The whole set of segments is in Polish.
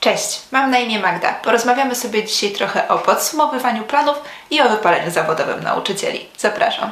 Cześć, mam na imię Magda. Porozmawiamy sobie dzisiaj trochę o podsumowywaniu planów i o wypaleniu zawodowym nauczycieli. Zapraszam.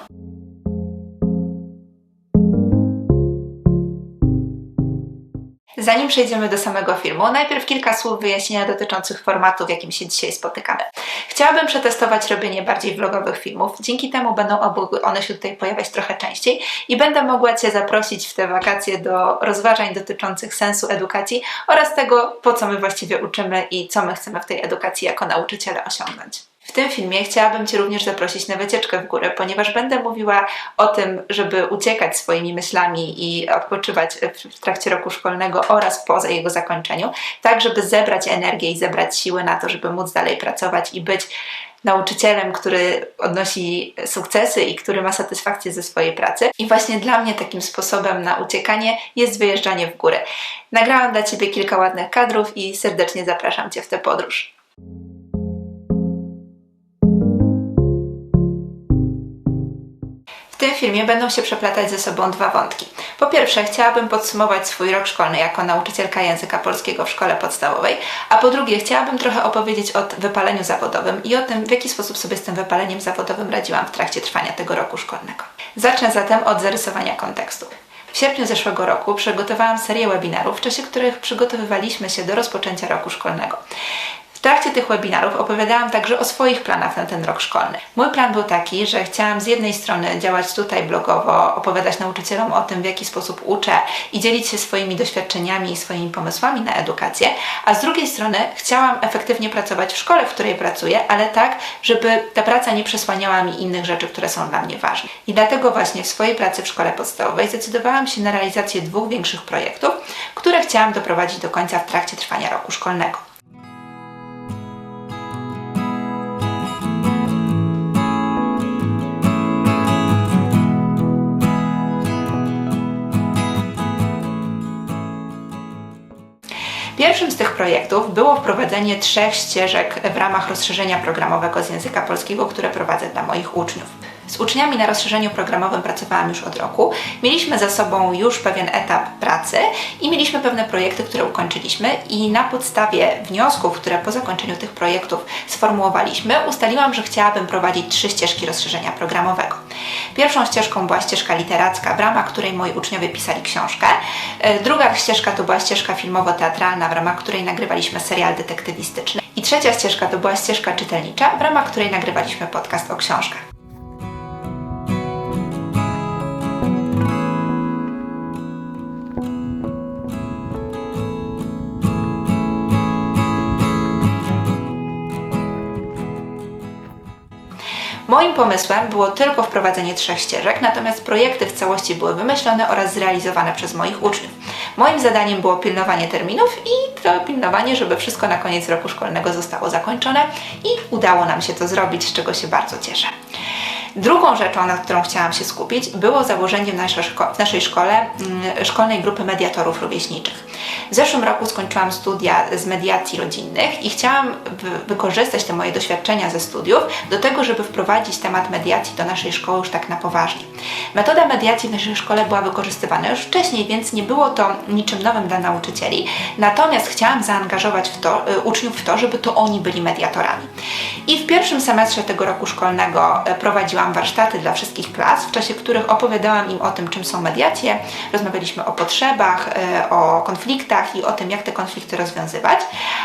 Zanim przejdziemy do samego filmu, najpierw kilka słów wyjaśnienia dotyczących formatu, w jakim się dzisiaj spotykamy. Chciałabym przetestować robienie bardziej vlogowych filmów. Dzięki temu będą one się tutaj pojawiać trochę częściej i będę mogła Cię zaprosić w te wakacje do rozważań dotyczących sensu edukacji oraz tego, po co my właściwie uczymy i co my chcemy w tej edukacji jako nauczyciele osiągnąć. W tym filmie chciałabym Cię również zaprosić na wycieczkę w górę, ponieważ będę mówiła o tym, żeby uciekać swoimi myślami i odpoczywać w trakcie roku szkolnego oraz po jego zakończeniu, tak żeby zebrać energię i zebrać siły na to, żeby móc dalej pracować i być nauczycielem, który odnosi sukcesy i który ma satysfakcję ze swojej pracy. I właśnie dla mnie takim sposobem na uciekanie jest wyjeżdżanie w górę. Nagrałam dla Ciebie kilka ładnych kadrów i serdecznie zapraszam Cię w tę podróż. Filmie będą się przeplatać ze sobą dwa wątki. Po pierwsze, chciałabym podsumować swój rok szkolny jako nauczycielka języka polskiego w szkole podstawowej, a po drugie, chciałabym trochę opowiedzieć o wypaleniu zawodowym i o tym, w jaki sposób sobie z tym wypaleniem zawodowym radziłam w trakcie trwania tego roku szkolnego. Zacznę zatem od zarysowania kontekstu. W sierpniu zeszłego roku przygotowałam serię webinarów, w czasie których przygotowywaliśmy się do rozpoczęcia roku szkolnego. W trakcie tych webinarów opowiadałam także o swoich planach na ten rok szkolny. Mój plan był taki, że chciałam z jednej strony działać tutaj blogowo, opowiadać nauczycielom o tym, w jaki sposób uczę i dzielić się swoimi doświadczeniami i swoimi pomysłami na edukację, a z drugiej strony chciałam efektywnie pracować w szkole, w której pracuję, ale tak, żeby ta praca nie przesłaniała mi innych rzeczy, które są dla mnie ważne. I dlatego właśnie w swojej pracy w szkole podstawowej zdecydowałam się na realizację dwóch większych projektów, które chciałam doprowadzić do końca w trakcie trwania roku szkolnego. Pierwszym z tych projektów było wprowadzenie trzech ścieżek w ramach rozszerzenia programowego z języka polskiego, które prowadzę dla moich uczniów. Z uczniami na rozszerzeniu programowym pracowałam już od roku. Mieliśmy za sobą już pewien etap pracy i mieliśmy pewne projekty, które ukończyliśmy i na podstawie wniosków, które po zakończeniu tych projektów sformułowaliśmy, ustaliłam, że chciałabym prowadzić trzy ścieżki rozszerzenia programowego. Pierwszą ścieżką była ścieżka literacka, w ramach której moi uczniowie pisali książkę. E, druga ścieżka to była ścieżka filmowo-teatralna, w ramach której nagrywaliśmy serial detektywistyczny. I trzecia ścieżka to była ścieżka czytelnicza, w ramach której nagrywaliśmy podcast o książkach. Moim pomysłem było tylko wprowadzenie trzech ścieżek, natomiast projekty w całości były wymyślone oraz zrealizowane przez moich uczniów. Moim zadaniem było pilnowanie terminów i to pilnowanie, żeby wszystko na koniec roku szkolnego zostało zakończone i udało nam się to zrobić, z czego się bardzo cieszę. Drugą rzeczą, nad którą chciałam się skupić, było założenie w naszej, szko w naszej szkole mm, szkolnej grupy mediatorów rówieśniczych. W zeszłym roku skończyłam studia z mediacji rodzinnych i chciałam wykorzystać te moje doświadczenia ze studiów do tego, żeby wprowadzić temat mediacji do naszej szkoły już tak na poważnie. Metoda mediacji w naszej szkole była wykorzystywana już wcześniej, więc nie było to niczym nowym dla nauczycieli. Natomiast chciałam zaangażować w to, y, uczniów w to, żeby to oni byli mediatorami. I w pierwszym semestrze tego roku szkolnego e, prowadziłam warsztaty dla wszystkich klas, w czasie których opowiadałam im o tym, czym są mediacje, rozmawialiśmy o potrzebach, e, o konfliktach i o tym, jak te konflikty rozwiązywać.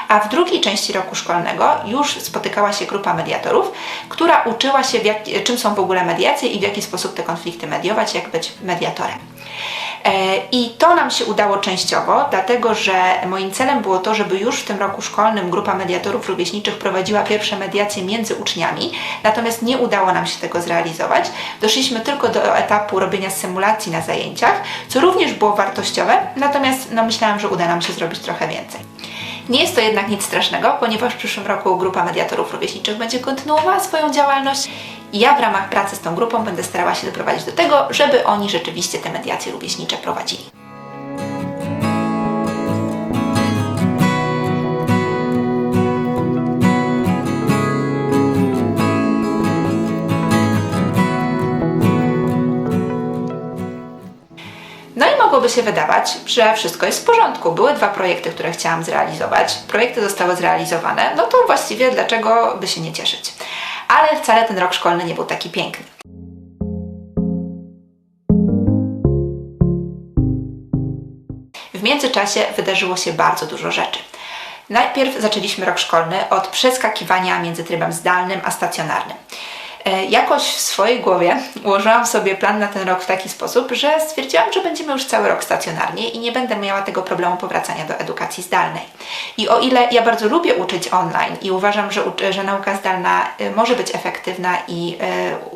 A w drugiej części roku szkolnego już spotykała się grupa mediatorów, która uczyła się, jak, czym są w ogóle mediacje i w jaki sposób te konflikty mediować, jak być mediatorem. E, I to nam się udało częściowo, dlatego że moim celem było to, żeby już w tym roku szkolnym grupa mediatorów rówieśniczych prowadziła pierwsze mediacje między uczniami, natomiast nie udało nam się tego zrealizować. Doszliśmy tylko do etapu robienia symulacji na zajęciach, co również było wartościowe, natomiast no, myślałam, że uda nam się zrobić trochę więcej. Nie jest to jednak nic strasznego, ponieważ w przyszłym roku grupa mediatorów rówieśniczych będzie kontynuowała swoją działalność i ja w ramach pracy z tą grupą będę starała się doprowadzić do tego, żeby oni rzeczywiście te mediacje rówieśnicze prowadzili. No i mogłoby się wydawać, że wszystko jest w porządku. Były dwa projekty, które chciałam zrealizować. Projekty zostały zrealizowane, no to właściwie dlaczego by się nie cieszyć? Ale wcale ten rok szkolny nie był taki piękny. W międzyczasie wydarzyło się bardzo dużo rzeczy. Najpierw zaczęliśmy rok szkolny od przeskakiwania między trybem zdalnym a stacjonarnym. E, Jakoś w swojej głowie ułożyłam sobie plan na ten rok w taki sposób, że stwierdziłam, że będziemy już cały rok stacjonarnie i nie będę miała tego problemu powracania do edukacji zdalnej. I o ile ja bardzo lubię uczyć online i uważam, że, że nauka zdalna y, może być efektywna i,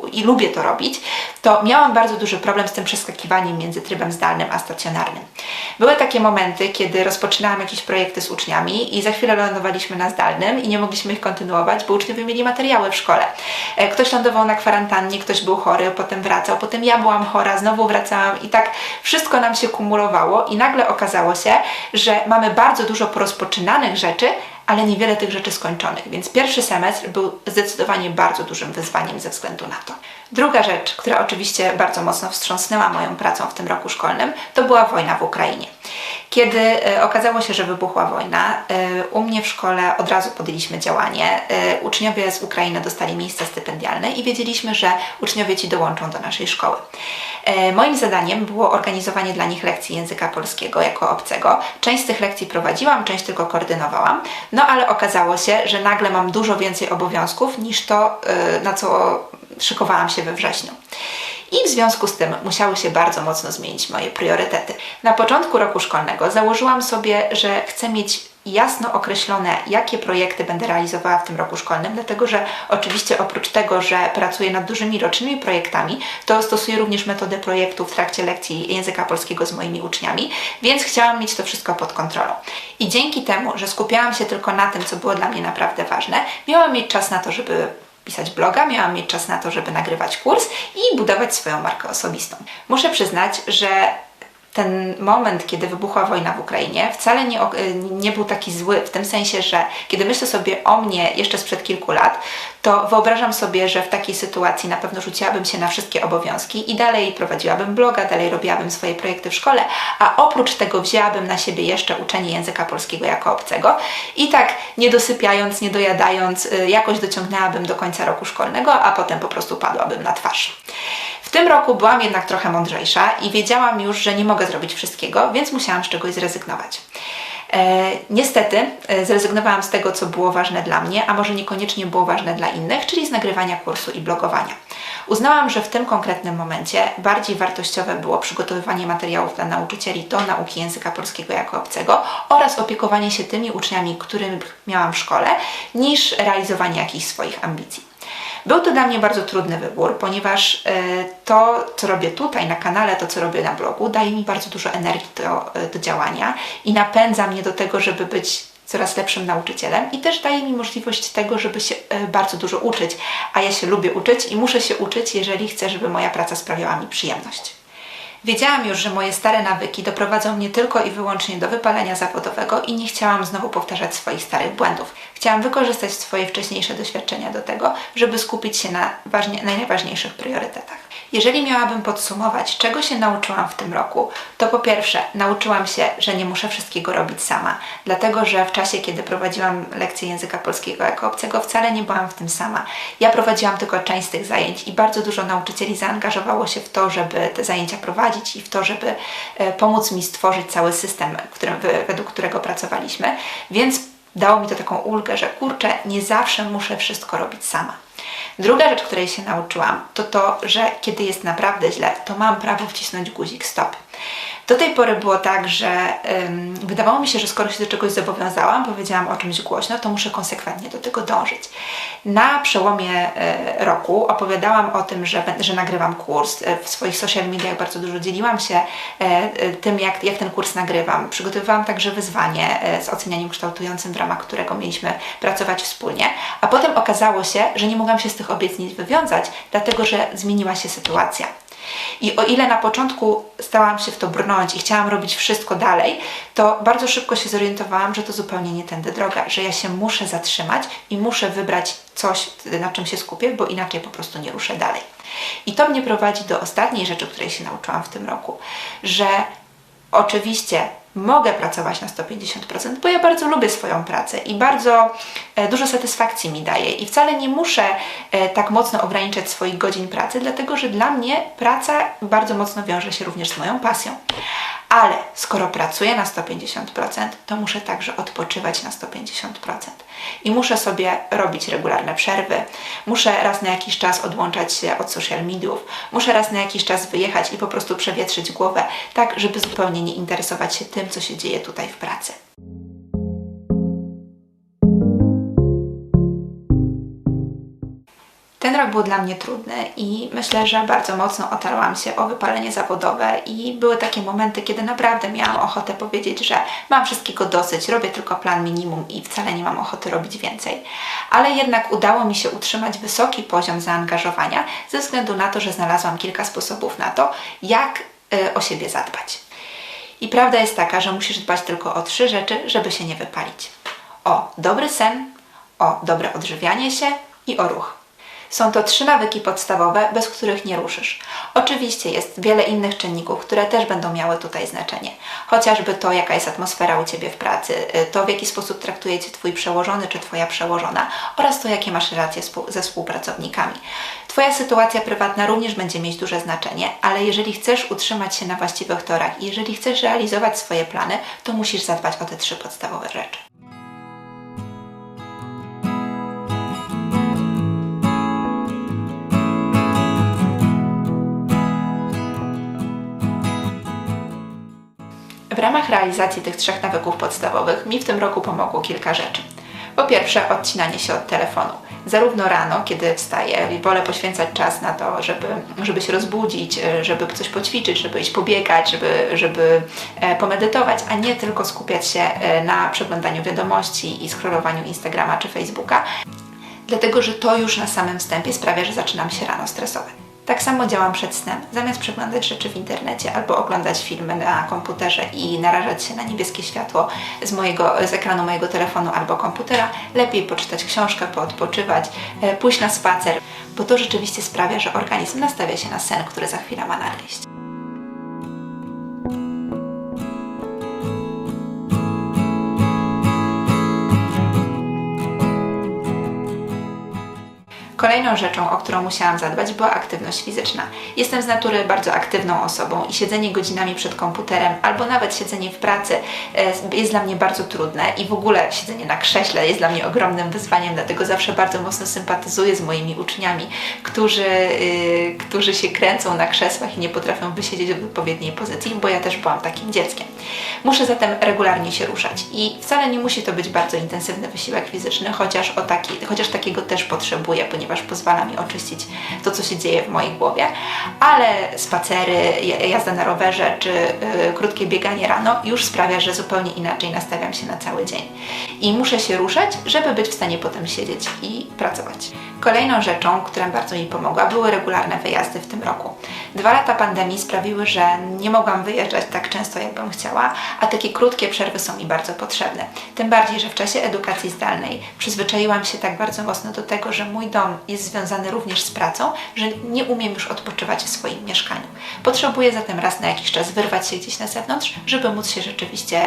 y, i lubię to robić, to miałam bardzo duży problem z tym przeskakiwaniem między trybem zdalnym a stacjonarnym. Były takie momenty, kiedy rozpoczynałam jakieś projekty z uczniami i za chwilę lądowaliśmy na zdalnym i nie mogliśmy ich kontynuować, bo uczniowie mieli materiały w szkole. E, Ktoś lądował na kwarantannie, ktoś był chory, potem wracał, potem ja byłam chora, znowu wracałam i tak wszystko nam się kumulowało i nagle okazało się, że mamy bardzo dużo porozpoczynanych rzeczy, ale niewiele tych rzeczy skończonych, więc pierwszy semestr był zdecydowanie bardzo dużym wyzwaniem ze względu na to. Druga rzecz, która oczywiście bardzo mocno wstrząsnęła moją pracą w tym roku szkolnym, to była wojna w Ukrainie. Kiedy e, okazało się, że wybuchła wojna, e, u mnie w szkole od razu podjęliśmy działanie. E, uczniowie z Ukrainy dostali miejsca stypendialne i wiedzieliśmy, że uczniowie ci dołączą do naszej szkoły. Moim zadaniem było organizowanie dla nich lekcji języka polskiego jako obcego. Część z tych lekcji prowadziłam, część tylko koordynowałam, no ale okazało się, że nagle mam dużo więcej obowiązków niż to, na co szykowałam się we wrześniu. I w związku z tym musiały się bardzo mocno zmienić moje priorytety. Na początku roku szkolnego założyłam sobie, że chcę mieć jasno określone, jakie projekty będę realizowała w tym roku szkolnym, dlatego że oczywiście oprócz tego, że pracuję nad dużymi rocznymi projektami, to stosuję również metodę projektu w trakcie lekcji języka polskiego z moimi uczniami, więc chciałam mieć to wszystko pod kontrolą. I dzięki temu, że skupiałam się tylko na tym, co było dla mnie naprawdę ważne, miałam mieć czas na to, żeby pisać bloga, miałam mieć czas na to, żeby nagrywać kurs i budować swoją markę osobistą. Muszę przyznać, że ten moment, kiedy wybuchła wojna w Ukrainie, wcale nie, nie był taki zły, w tym sensie, że kiedy myślę sobie o mnie jeszcze sprzed kilku lat, to wyobrażam sobie, że w takiej sytuacji na pewno rzuciłabym się na wszystkie obowiązki i dalej prowadziłabym bloga, dalej robiłabym swoje projekty w szkole, a oprócz tego wzięłabym na siebie jeszcze uczenie języka polskiego jako obcego i tak nie dosypiając, nie dojadając, y, jakoś dociągnęłabym do końca roku szkolnego, a potem po prostu padłabym na twarz. W tym roku byłam jednak trochę mądrzejsza i wiedziałam już, że nie mogę zrobić wszystkiego, więc musiałam z czegoś zrezygnować. E, niestety e, zrezygnowałam z tego, co było ważne dla mnie, a może niekoniecznie było ważne dla innych, czyli z nagrywania kursu i blogowania. Uznałam, że w tym konkretnym momencie bardziej wartościowe było przygotowywanie materiałów dla nauczycieli do nauki języka polskiego jako obcego oraz opiekowanie się tymi uczniami, których miałam w szkole, niż realizowanie jakichś swoich ambicji. Był to dla mnie bardzo trudny wybór, ponieważ e, to, co robię tutaj na kanale, to, co robię na blogu, daje mi bardzo dużo energii do, e, do działania i napędza mnie do tego, żeby być coraz lepszym nauczycielem i też daje mi możliwość tego, żeby się e, bardzo dużo uczyć, a ja się lubię uczyć i muszę się uczyć, jeżeli chcę, żeby moja praca sprawiała mi przyjemność. Wiedziałam już, że moje stare nawyki doprowadzą mnie tylko i wyłącznie do wypalenia zawodowego i nie chciałam znowu powtarzać swoich starych błędów. Chciałam wykorzystać swoje wcześniejsze doświadczenia do tego, żeby skupić się na ważnie, na najważniejszych priorytetach. Jeżeli miałabym podsumować, czego się nauczyłam w tym roku, to po pierwsze, nauczyłam się, że nie muszę wszystkiego robić sama, dlatego że w czasie, kiedy prowadziłam lekcje języka polskiego jako obcego, wcale nie byłam w tym sama. Ja prowadziłam tylko część z tych zajęć i bardzo dużo nauczycieli zaangażowało się w to, żeby te zajęcia prowadzić i w to, żeby e, pomóc mi stworzyć cały system, którym, we- według którego pracowaliśmy, więc dało mi to taką ulgę, że kurczę, nie zawsze muszę wszystko robić sama. Druga rzecz, której się nauczyłam, to to, że kiedy jest naprawdę źle, to mam prawo wcisnąć guzik stop. Do tej pory było tak, że ym, wydawało mi się, że skoro się do czegoś zobowiązałam, powiedziałam o czymś głośno, to muszę konsekwentnie do tego dążyć. Na przełomie e, roku opowiadałam o tym, że, że nagrywam kurs. E, W swoich social mediach bardzo dużo dzieliłam się e, e, tym, jak, jak ten kurs nagrywam. Przygotowywałam także wyzwanie e, z ocenianiem kształtującym, w ramach którego mieliśmy pracować wspólnie. A potem okazało się, że nie mogłam się z tych obietnic wywiązać, dlatego że zmieniła się sytuacja. I o ile na początku stałam się w to brnąć i chciałam robić wszystko dalej, to bardzo szybko się zorientowałam, że to zupełnie nie tędy droga, że ja się muszę zatrzymać i muszę wybrać coś, na czym się skupię, bo inaczej po prostu nie ruszę dalej. I to mnie prowadzi do ostatniej rzeczy, której się nauczyłam w tym roku, że oczywiście mogę pracować na 150%, bo ja bardzo lubię swoją pracę i bardzo e, dużo satysfakcji mi daje i wcale nie muszę e, tak mocno ograniczać swoich godzin pracy, dlatego że dla mnie praca bardzo mocno wiąże się również z moją pasją. Ale skoro pracuję na 150%, to muszę także odpoczywać na 150%. I muszę sobie robić regularne przerwy, muszę raz na jakiś czas odłączać się od social mediów, muszę raz na jakiś czas wyjechać i po prostu przewietrzyć głowę, tak żeby zupełnie nie interesować się tym, co się dzieje tutaj w pracy. Ten rok był dla mnie trudny i myślę, że bardzo mocno otarłam się o wypalenie zawodowe i były takie momenty, kiedy naprawdę miałam ochotę powiedzieć, że mam wszystkiego dosyć, robię tylko plan minimum i wcale nie mam ochoty robić więcej. Ale jednak udało mi się utrzymać wysoki poziom zaangażowania ze względu na to, że znalazłam kilka sposobów na to, jak y, o siebie zadbać. I prawda jest taka, że musisz dbać tylko o trzy rzeczy, żeby się nie wypalić. O dobry sen, o dobre odżywianie się i o ruch. Są to trzy nawyki podstawowe, bez których nie ruszysz. Oczywiście jest wiele innych czynników, które też będą miały tutaj znaczenie. Chociażby to, jaka jest atmosfera u Ciebie w pracy, y, to w jaki sposób traktuje Cię Twój przełożony czy Twoja przełożona oraz to, jakie masz relacje ze współpracownikami. Twoja sytuacja prywatna również będzie mieć duże znaczenie, ale jeżeli chcesz utrzymać się na właściwych torach i jeżeli chcesz realizować swoje plany, to musisz zadbać o te trzy podstawowe rzeczy. W ramach realizacji tych trzech nawyków podstawowych mi w tym roku pomogło kilka rzeczy. Po pierwsze, odcinanie się od telefonu. Zarówno rano, kiedy wstaję, wolę poświęcać czas na to, żeby, żeby się rozbudzić, żeby coś poćwiczyć, żeby iść pobiegać, żeby, żeby e, pomedytować, a nie tylko skupiać się e, na przeglądaniu wiadomości i scrollowaniu Instagrama czy Facebooka, dlatego że to już na samym wstępie sprawia, że zaczynam się rano stresować. Tak samo działam przed snem. Zamiast przeglądać rzeczy w internecie albo oglądać filmy na komputerze i narażać się na niebieskie światło z, mojego, z ekranu mojego telefonu albo komputera, lepiej poczytać książkę, poodpoczywać, e, pójść na spacer, bo to rzeczywiście sprawia, że organizm nastawia się na sen, który za chwilę ma nadejść. Kolejną rzeczą, o którą musiałam zadbać, była aktywność fizyczna. Jestem z natury bardzo aktywną osobą i siedzenie godzinami przed komputerem albo nawet siedzenie w pracy e, jest dla mnie bardzo trudne i w ogóle siedzenie na krześle jest dla mnie ogromnym wyzwaniem, dlatego zawsze bardzo mocno sympatyzuję z moimi uczniami, którzy, yy, którzy się kręcą na krzesłach i nie potrafią wysiedzieć w odpowiedniej pozycji, bo ja też byłam takim dzieckiem. Muszę zatem regularnie się ruszać i wcale nie musi to być bardzo intensywny wysiłek fizyczny, chociaż, o taki, chociaż takiego też potrzebuję, ponieważ ponieważ pozwala mi oczyścić to, co się dzieje w mojej głowie, ale spacery, jazda na rowerze czy yy, krótkie bieganie rano już sprawia, że zupełnie inaczej nastawiam się na cały dzień. I muszę się ruszać, żeby być w stanie potem siedzieć i pracować. Kolejną rzeczą, która bardzo mi pomogła, były regularne wyjazdy w tym roku. Dwa lata pandemii sprawiły, że nie mogłam wyjeżdżać tak często, jakbym chciała, a takie krótkie przerwy są mi bardzo potrzebne. Tym bardziej, że w czasie edukacji zdalnej przyzwyczaiłam się tak bardzo mocno do tego, że mój dom jest związany również z pracą, że nie umiem już odpoczywać w swoim mieszkaniu. Potrzebuję zatem raz na jakiś czas wyrwać się gdzieś na zewnątrz, żeby móc się rzeczywiście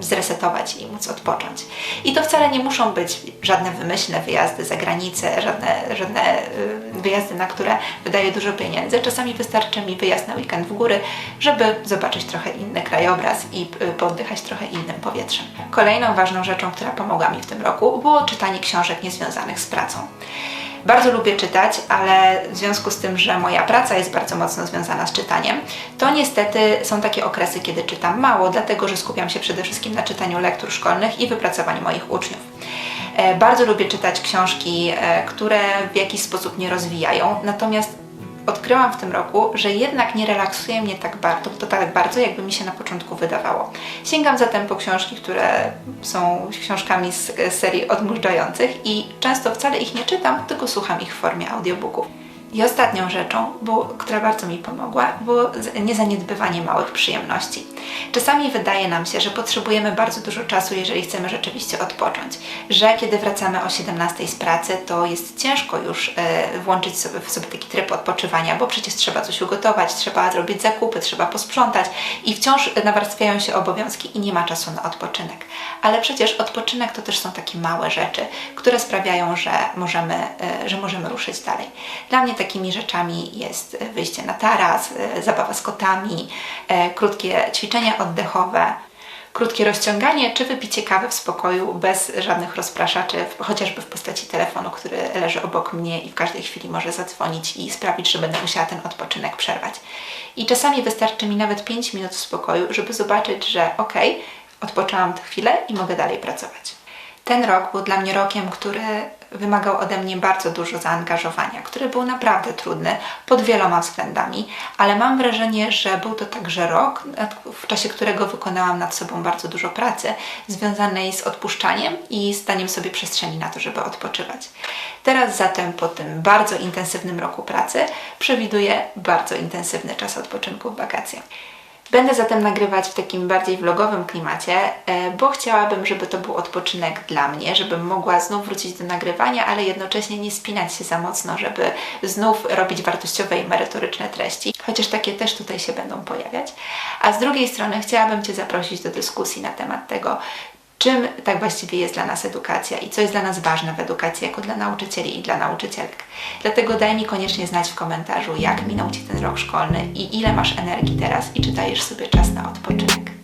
zresetować i móc odpocząć. I to wcale nie muszą być żadne wymyślne wyjazdy za granicę, żadne, żadne y, wyjazdy, na które wydaję dużo pieniędzy. Czasami wystarczy mi wyjazd na weekend w góry, żeby zobaczyć trochę inny krajobraz i y, poddychać trochę innym powietrzem. Kolejną ważną rzeczą, która pomogła mi w tym roku, było czytanie książek niezwiązanych z pracą. Bardzo lubię czytać, ale w związku z tym, że moja praca jest bardzo mocno związana z czytaniem, to niestety są takie okresy, kiedy czytam mało, dlatego że skupiam się przede wszystkim na czytaniu lektur szkolnych i wypracowaniu moich uczniów. E, bardzo lubię czytać książki, e, które w jakiś sposób nie rozwijają, natomiast odkryłam w tym roku, że jednak nie relaksuje mnie tak bardzo, to tak bardzo, jakby mi się na początku wydawało. Sięgam zatem po książki, które są książkami z serii odmurzających i często wcale ich nie czytam, tylko słucham ich w formie audiobooków. I ostatnią rzeczą, było, która bardzo mi pomogła, było niezaniedbywanie małych przyjemności. Czasami wydaje nam się, że potrzebujemy bardzo dużo czasu, jeżeli chcemy rzeczywiście odpocząć. Że kiedy wracamy o 17 z pracy, to jest ciężko już e, włączyć sobie w sobie taki tryb odpoczywania, bo przecież trzeba coś ugotować, trzeba zrobić zakupy, trzeba posprzątać i wciąż nawarstwiają się obowiązki i nie ma czasu na odpoczynek. Ale przecież odpoczynek to też są takie małe rzeczy, które sprawiają, że możemy, e, że możemy ruszyć dalej. Dla mnie takimi rzeczami jest wyjście na taras, e, zabawa z kotami, e, krótkie ćwiczenia oddechowe, krótkie rozciąganie czy wypicie kawy w spokoju bez żadnych rozpraszaczy, chociażby w postaci telefonu, który leży obok mnie i w każdej chwili może zadzwonić i sprawić, że będę musiała ten odpoczynek przerwać. I czasami wystarczy mi nawet 5 minut w spokoju, żeby zobaczyć, że okej, odpoczęłam tę chwilę i mogę dalej pracować. Ten rok był dla mnie rokiem, który wymagał ode mnie bardzo dużo zaangażowania, który był naprawdę trudny pod wieloma względami, ale mam wrażenie, że był to także rok, w czasie którego wykonałam nad sobą bardzo dużo pracy związanej z odpuszczaniem i z daniem sobie przestrzeni na to, żeby odpoczywać. Teraz zatem po tym bardzo intensywnym roku pracy przewiduję bardzo intensywny czas odpoczynku w wakacje. Będę zatem nagrywać w takim bardziej vlogowym klimacie, e, bo chciałabym, żeby to był odpoczynek dla mnie, żebym mogła znów wrócić do nagrywania, ale jednocześnie nie spinać się za mocno, żeby znów robić wartościowe i merytoryczne treści, chociaż takie też tutaj się będą pojawiać. A z drugiej strony chciałabym Cię zaprosić do dyskusji na temat tego, czym tak właściwie jest dla nas edukacja i co jest dla nas ważne w edukacji jako dla nauczycieli i dla nauczycielek. Dlatego daj mi koniecznie znać w komentarzu, jak minął Ci ten rok szkolny i ile masz energii teraz i czy dajesz sobie czas na odpoczynek.